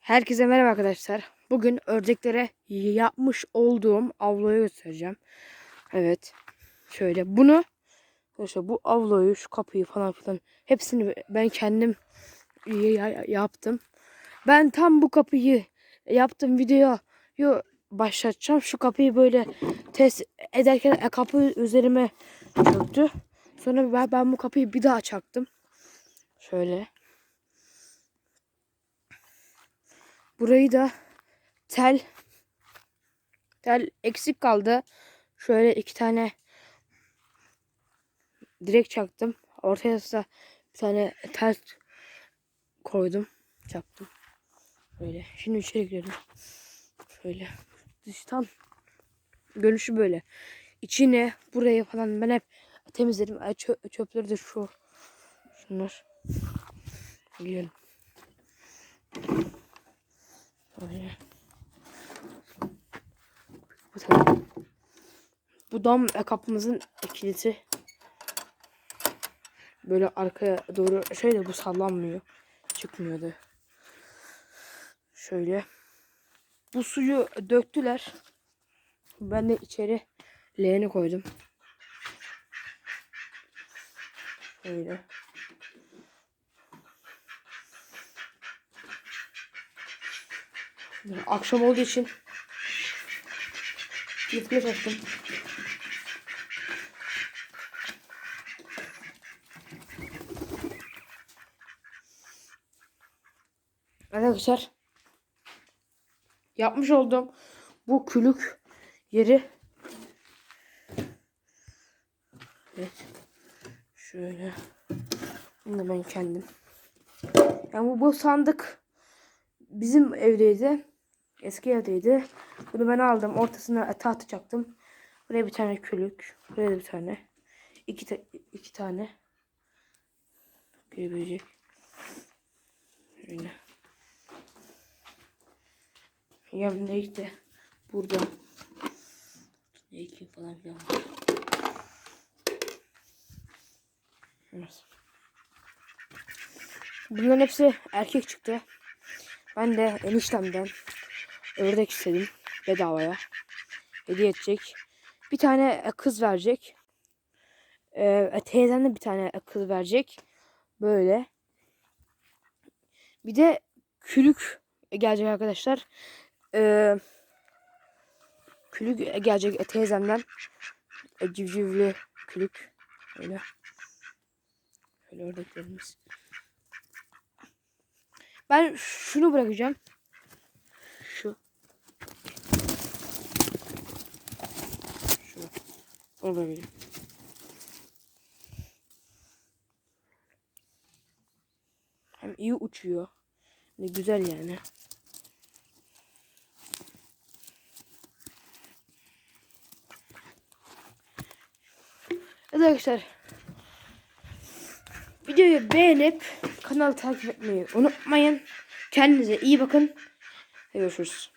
Herkese merhaba arkadaşlar. Bugün ördeklere yapmış olduğum avloyu göstereceğim. Evet. Şöyle bunu arkadaşlar bu avloyu, şu kapıyı falan filan hepsini ben kendim ya- ya- yaptım. Ben tam bu kapıyı yaptım videoyu başlatacağım. Şu kapıyı böyle test ederken e, kapı üzerime çöktü. Sonra ben, ben bu kapıyı bir daha çaktım. Şöyle. Burayı da tel tel eksik kaldı. Şöyle iki tane direkt çaktım. Ortaya da bir tane tel koydum. Çaktım. Böyle. Şimdi içeri girelim. Şöyle. Dıştan görünüşü böyle. İçine buraya falan ben hep temizledim. Çö çöpleri de şu. Şunlar. Girelim. Böyle. Taraf. Bu dam e, kapımızın kilidi. Böyle arkaya doğru şöyle bu sallanmıyor. Çıkmıyordu. Şöyle. Bu suyu döktüler. Ben de içeri leğeni koydum. Şöyle. Akşam olduğu için gitmeye çalıştım. Arkadaşlar yapmış olduğum bu külük yeri Evet. Şöyle. Bunu da ben kendim. Yani bu, bu sandık bizim evdeydi. Eski evdeydi. Bunu ben aldım. Ortasına tahta çaktım. Buraya bir tane külük. Buraya bir tane. İki, ta iki tane. Görebilecek. Şöyle. Ya neydi? Burada. Ne iki falan filan. Bunların hepsi erkek çıktı. Ben de eniştemden ördek istedim bedavaya. Hediye edecek. Bir tane e, kız verecek. Ee, teyzem de bir tane e, kız verecek. Böyle. Bir de külük gelecek arkadaşlar. Ee, külük gelecek teyzemden. E, civcivli külük. Öyle. Öyle ördeklerimiz. Ben şunu bırakacağım. Şu. Şu. Bırakacağım. Hem iyi uçuyor. Ne güzel yani. Evet arkadaşlar. Videoyu beğenip kanalı takip etmeyi unutmayın. Kendinize iyi bakın. Görüşürüz.